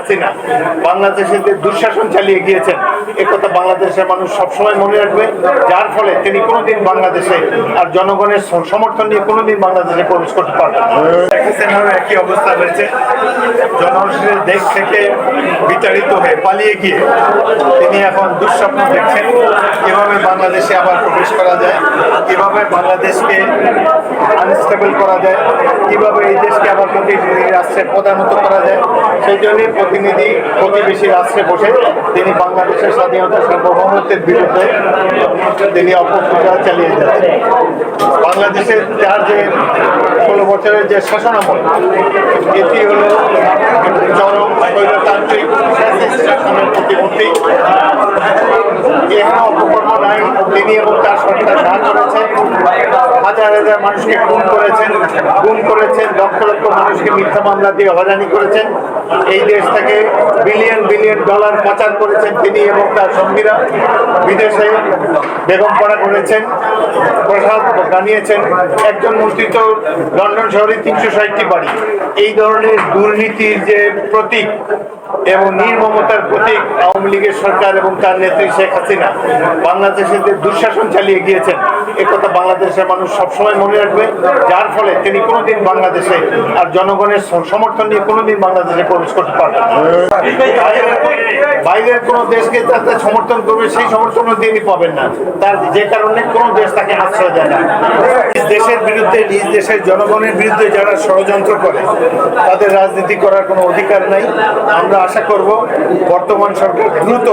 হাসিনা বাংলাদেশে যে দুঃশাসন চালিয়ে গিয়েছেন একথা বাংলাদেশের মানুষ সবসময় মনে রাখবে, যার ফলে তিনি কোনোদিন বাংলাদেশে আর জনগণের সমর্থন নিয়ে কোনোদিন বাংলাদেশে প্রবেশ করতে পারবেন না। একই অবস্থা রয়েছে জনগণের দেশ থেকে বিতাড়িত হয়ে পালিয়ে গিয়ে তিনি এখন দুঃস্বপ্ন দেখছেন, কীভাবে বাংলাদেশে আবার প্রবেশ করা যায়, কীভাবে বাংলাদেশকে আনস্টেবল করা যায়, কীভাবে এই দেশকে আবার প্রতিনিধি রাষ্ট্রে প্রধানত করা যায়, সেই জন্যই প্রতিনিধি প্রতিবেশী রাষ্ট্রে বসে তিনি বাংলাদেশের স্বাধীনতা সার্বভৌমত্বের বিরুদ্ধে তিনি অপপ্রচার চালিয়ে যাচ্ছেন। বাংলাদেশের তার যে ষোলো বছরের যে শাসনামল এটি হলো চরম স্বৈরতান্ত্রিক শাসনের প্রতিমূর্তি। এখানে অপকর্ম নাই তিনি এবং তার সরকার না করেছেন। হাজার হাজার মানুষকে খুন করেছেন, গুম করেছেন, লক্ষ লক্ষ মানুষকে মিথ্যা মামলা দিয়ে হয়রানি করেছেন। এই দেশ থেকে বিলিয়ন বিলিয়ন ডলার পাচার করেছেন তিনি এবং তার সঙ্গীরা। বিদেশে বেগম পড়া করেছেন প্রসাদ জানিয়েছেন একজন মন্ত্রী তো লন্ডন শহরে তিনশো ষাটটি বাড়ি। এই ধরনের দুর্নীতির যে প্রতীক এবং নির্মমতার প্রতীক আওয়ামী লীগের সরকার এবং তার নেত্রী শেখ হাসিনা, বাংলাদেশে যে দুঃশাসন চালিয়ে গিয়েছেন একথা বাংলাদেশের মানুষ সবসময় মনে রাখবে, যার ফলে তিনি কোনোদিন বাংলাদেশে আর জনগণের সমর্থন নিয়ে কোনোদিন বাংলাদেশে প্রবেশ করতে পারবেন বাইরের- কোনো দেশকে যাতে সমর্থন করবে, সেই সমর্থনও তিনি পাবেন না। তার যে কারণে কোনো দেশ তাকে আশ্রয় দেয় না। দেশের বিরুদ্ধে, নিজ দেশের জনগণের বিরুদ্ধে যারা ষড়যন্ত্র করে, তাদের রাজনীতি করার কোনো অধিকার নাই। আমরা আশা করব, বর্তমান সরকার দ্রুত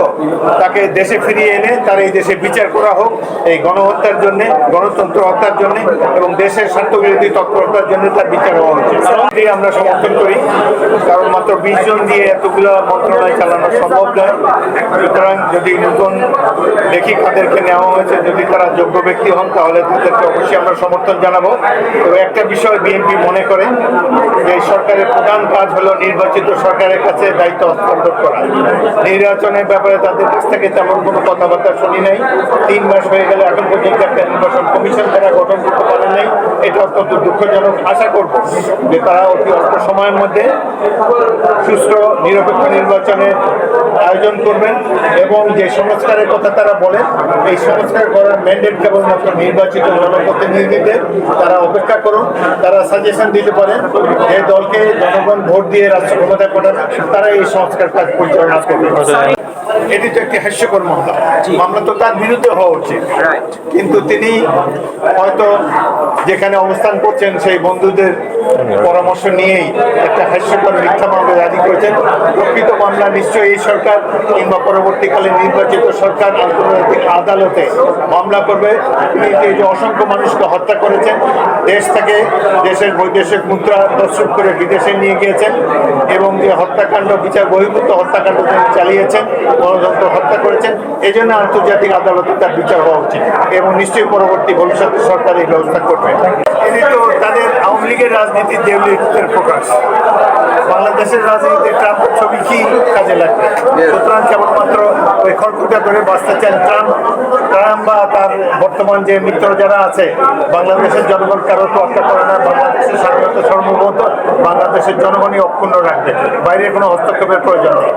তাকে দেশে ফিরিয়ে এনে, তার এই দেশে বিচার করা হোক, এই গণহত্যার জন্য গণতন্ত্র হত্যার জন্য এবং দেশের স্বার্থবিরোধী তৎপরতার জন্য তার বিচার হওয়া উচিত। আমরা সমর্থন করি। কারণ মাত্র বিশ জন দিয়ে এতগুলো মন্ত্রণালয় চালানো সম্ভব নয়। সুতরাং যদি নতুন দেখি কাদেরকে নেওয়া হয়েছে, যদি তারা যোগ্য ব্যক্তি হন, তাহলে তাদেরকে অবশ্যই আমরা সমর্থন জানাব। তবে একটা বিষয় বিএনপি মনে করে যে সরকারের প্রধান কাজ হলো নির্বাচিত সরকারের কাছে দায়িত্ব হস্তান্তর করা। নির্বাচনের ব্যাপারে তাদের কাছ থেকে তেমন কোনো কথাবার্তা শুনি নাই। তিন মাস হয়ে গেলে এখন পর্যন্ত একটা নির্বাচন কমিশন তারা গঠন করতে পারেন নাই এটা অত্যন্ত দুঃখজনক। আশা করব যে তারা অতি অল্প সময়ের মধ্যে সুষ্ঠু নিরপেক্ষ নির্বাচনের আয়োজন করবেন এবং যে সংস্কারের কথা তারা বলেন এই সংস্কার করার ম্যান্ডেট কেবলমাত্র নির্বাচিত জনপ্রতিনিধিদের তারা অপেক্ষা করুন তারা সাজেশন দিতে পারেন যে দলকে জনগণ ভোট দিয়ে রাষ্ট্র ক্ষমতায় পাঠান তারা এই সংস্কার কাজ পরিচালনা করবে। এটি তো একটি হাস্যকর মামলা। মামলা তো তার বিরুদ্ধে হওয়া উচিত। কিন্তু তিনি হয়তো যেখানে অবস্থান করছেন, সেই বন্ধুদের পরামর্শ নিয়েই একটা হাস্যকর মিথ্যা মামলা রাজি করেছেন। প্রকৃত মামলা নিশ্চয়ই এই সরকার কিংবা পরবর্তীকালে নির্বাচিত সরকার আন্তর্জাতিক আদালতে মামলা করবে। তিনি যে অসংখ্য মানুষকে হত্যা করেছেন, দেশ থেকে দেশের বৈদেশিক মুদ্রা প্রস্তুত করে বিদেশে নিয়ে গিয়েছেন এবং যে হত্যাকাণ্ড, বিচার বহির্ভূত হত্যাকাণ্ড তিনি চালিয়েছেন, গণতন্ত্র হত্যা করেছেন এই জন্য আন্তর্জাতিক আদালতে তার বিচার হওয়া উচিত এবং নিশ্চয়ই পরবর্তী ভবিষ্যতে সরকার এই ব্যবস্থা করবে। এটি তো তাদের আওয়ামী লীগের রাজনীতির দেউলির প্রকাশ। বাংলাদেশের রাজনীতিতে ট্রাম্পের ছবি কি কাজে লাগবে? সুতরাং কেবলমাত্র ওই খড়কুটা করে বাঁচতে চান ট্রাম্প ট্রাম্প বা তার বর্তমান যে মিত্র যারা আছে, বাংলাদেশের জনগণ কারও তোয়াক্কা করে না, বাংলাদেশের স্বাধীনতা সর্বভৌমত্ব, বাংলাদেশের জনগণই অক্ষুণ্ণ রাখবে। বাইরে কোনো হস্তক্ষেপের প্রয়োজন নেই।